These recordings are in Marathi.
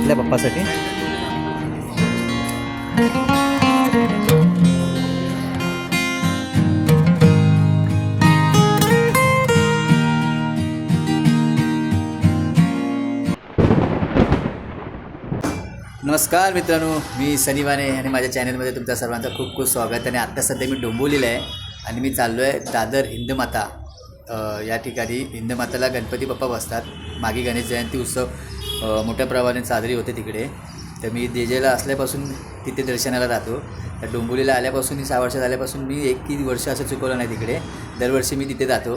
घेतला पप्पासाठी? नमस्कार मित्रांनो मी सनीवाने आणि माझ्या चॅनलमध्ये तुमच्या सर्वांचं खूप खूप स्वागत आणि आत्ता सध्या मी डोंबवलेलं आहे आणि मी चाललो आहे दादर हिंदमाता या ठिकाणी हिंदमाताला गणपती बाप्पा बसतात. मागे गणेश जयंती उत्सव. मोठ्या प्रमाणात साजरी होते तिकडे. तर मी जेजेला असल्यापासून तिथे दर्शनाला राहतो. तर डोंबुलीला आल्यापासून सहा वर्ष झाल्यापासून मी एक की वर्ष असं चुकवलं नाही तिकडे. दरवर्षी मी तिथे जातो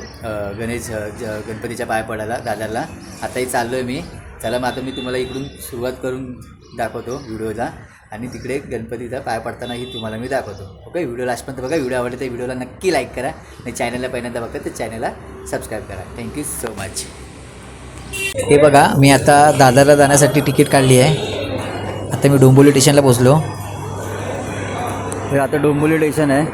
गणेश ज गणपतीच्या पाय पडायला दादाला आताही चाललो आहे मी. चला मग आता मी तुम्हाला इकडून सुरुवात करून दाखवतो व्हिडिओला. आणि तिकडे गणपतीचा पाय पडतानाही तुम्हाला मी दाखवतो. ओके? व्हिडिओ लास्टपर्यंत बघा. व्हिडिओ आवडले तर व्हिडिओला नक्की लाईक करा. आणि चॅनलला पहिल्यांदा बघा तर चॅनलला सबस्क्राईब करा. थँक्यू सो मच हे बघा मी आता दादरला जाण्यासाठी तिकीट काढली आहे. आता मी डोंबिवली स्टेशनला पोचलो हे आता डोंबिवली स्टेशन आहे.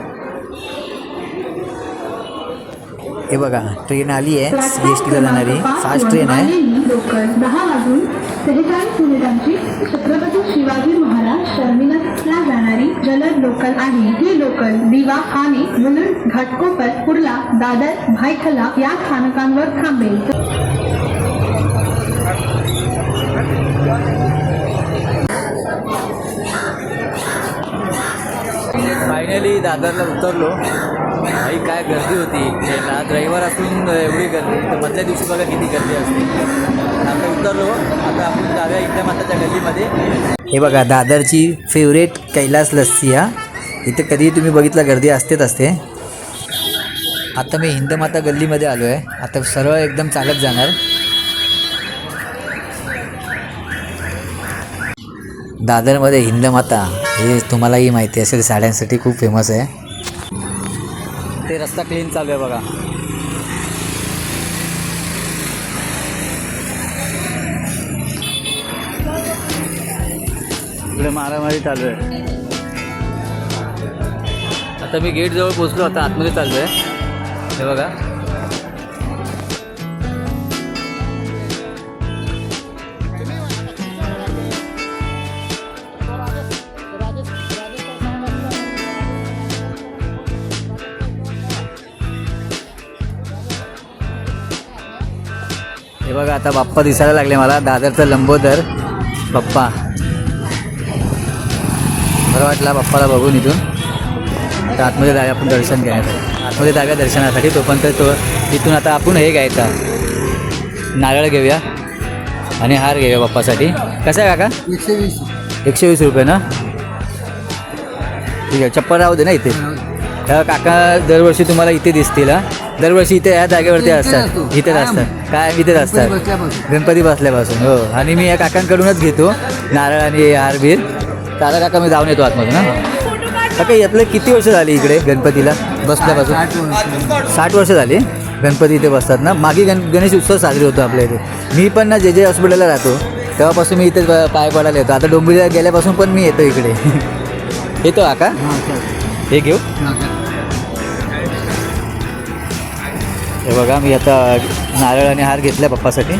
हे बघा ट्रेन आली आहे सी एस टीला जाणारी फास्ट ट्रेन आहे लोकल दहा वाजून सेहेचाळीस मिनिटांची छत्रपती शिवाजी महाराज टर्मिनसला जाणारी. जलद लोकल आहे. ही लोकल दिवा ठाणे मुलुंड घाटकोपर कुर्ला दादर भायखला या स्थानकांवर थांबेल फायनली दादरला उतरलो. आई काय गर्दी होती. आज रविवार असून एवढी गर्दी. तर मधल्या दिवशी बघा किती गर्दी असते. आता उतरलो. आता आपण जाऊया इथल्या माताच्या गल्लीमध्ये. हे बघा दादरची फेवरेट कैलास लस्सी हा. इथे कधीही तुम्ही बघितलं गर्दी असतेच असते. आता मी हिंदमाता गल्लीमध्ये आलो आहे आता सरळ एकदम चालत जाणार. दादरमध्ये हिंदमाता हे तुम्हालाही माहिती असेल साड्यांसाठी खूप फेमस आहे. ते रस्ता क्लीन चालू आहे बघा. इकडे मारामारी चालू आहे. आता मी गेट जवळ पोचलो आता आतमध्ये चाललो आहे हे बघा. बघा आता बाप्पा दिसायला लागले मला. दादरचं लंबोदर. बाप्पा. बरं वाटला बाप्पाला बघून इथून. तर आतमध्ये जाऊया आपण दर्शन घ्यायचं आतमध्ये जाऊया दर्शनासाठी. तोपर्यंत तो तिथून आता आपण हे घ्यायचं. नारळ घेऊया आणि हार घेऊया बाप्पासाठी. कसं आहे काका? एकशे वीस एकशे वीस रुपये ना? ठीक आहे चप्पल राहू दे ना इथे. तर काका दरवर्षी तुम्हाला इथे दिसतील हा. दरवर्षी इथे या जागेवरती असतात. असतो. इथेच. असतात काय इथेच असतात गणपती बसल्यापासून हो. आणि मी या काकांकडूनच घेतो. नारळ आणि हार बीर दादा काका मी जाऊन येतो आतमधून ना काका आपलं किती वर्ष झाली इकडे गणपतीला? बसल्यापासून. साठ वर्ष झाली. गणपती इथे बसतात ना? मागे गण गणेश उत्सव साजरी होतो आपल्या इथे. मी पण ना जे जे हॉस्पिटलला राहतो तेव्हापासून मी इथे पाय पडायला येतो. आता डोंबिवलीला गेल्यापासून पण मी येतो इकडे. येतो काका? चल. हे घेऊ. हे बघा मी आता नारळ आणि हार घेतला पप्पासाठी.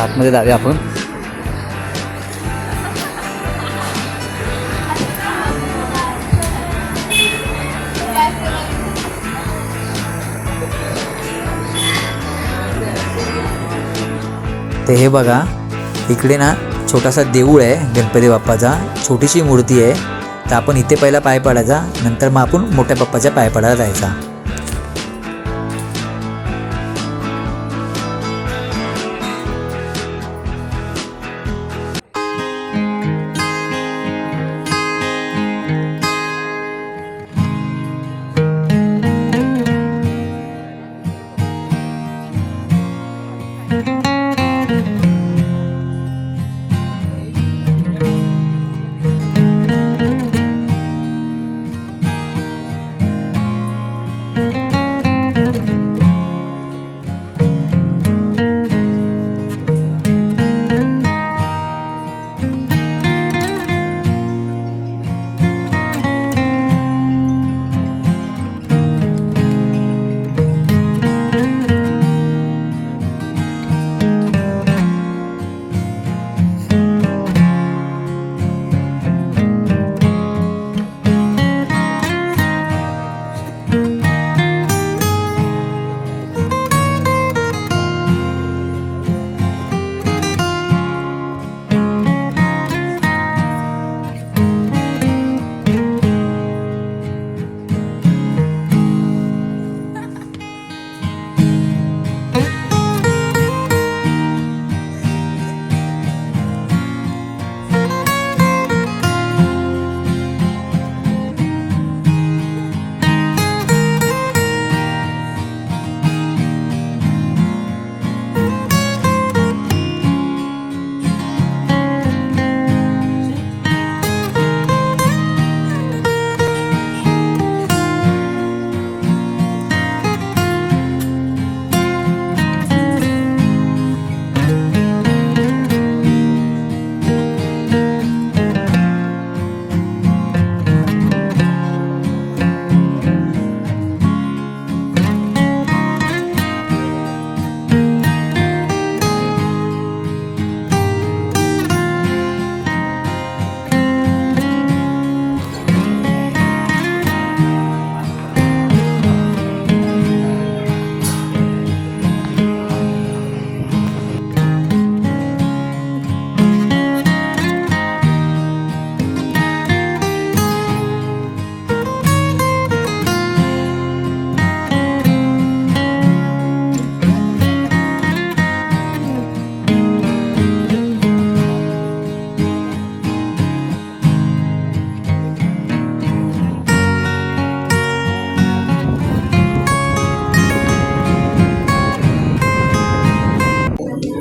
आतमध्ये जाऊया आपण. ते हे बघा इकडे ना छोटासा देऊळ आहे गणपती बाप्पाचा. छोटीशी मूर्ती आहे. तर आपण इथे पहिला पाय पडायचा नंतर मग आपण मोठ्या बाप्पाच्या पाय पडायला जायचा.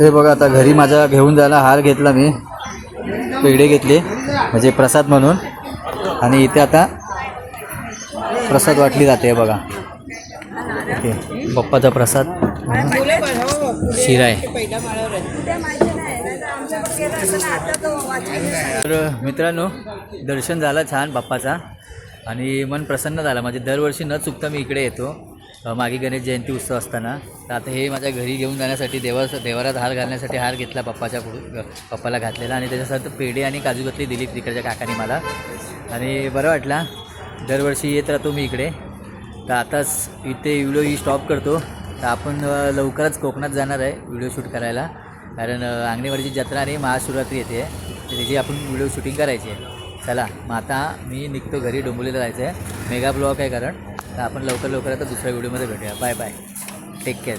हे बघा आता घरी माझा घेऊन जायला हार घेतला मी. पेढे घेतले म्हणजे प्रसाद म्हणून. आणि इथे आता प्रसाद वाटली जाते बघा. इथे बाप्पाचा प्रसाद. शिरा आहे. तर मित्रांनो दर्शन झालं छान बाप्पाचा. आणि मन प्रसन्न झाला. म्हणजे दरवर्षी न चुकता मी इकडे येतो. मागे गणेश जयंती उत्सव असताना. तर आता हे माझ्या घरी घेऊन जाण्यासाठी देवा देवारात हार घालण्यासाठी हार घेतला पप्पाच्या पुढे पप्पाला घातलेला आणि त्याच्यासाठी पेढे आणि काजूकतली दिली तिकडच्या काकाने मला. आणि बरं वाटला दरवर्षी येत राहतो मी इकडे. तर आताच इथे व्हिडिओ ही स्टॉप करतो. तर आपण लवकरच कोकणात जाणार आहे व्हिडिओ शूट करायला. कारण आंगणेवाडीची जत्रा आणि महाशिवरात्री येते. तर त्याची आपण व्हिडिओ शूटिंग करायची आहे. चला मग आता मी निघतो घरी डोंबोलीला जायचं आहे मेगा ब्लॉक आहे कारण. तर आपण लवकर लवकर आता दुसऱ्या व्हिडिओमध्ये भेटूया. Bye bye. Take care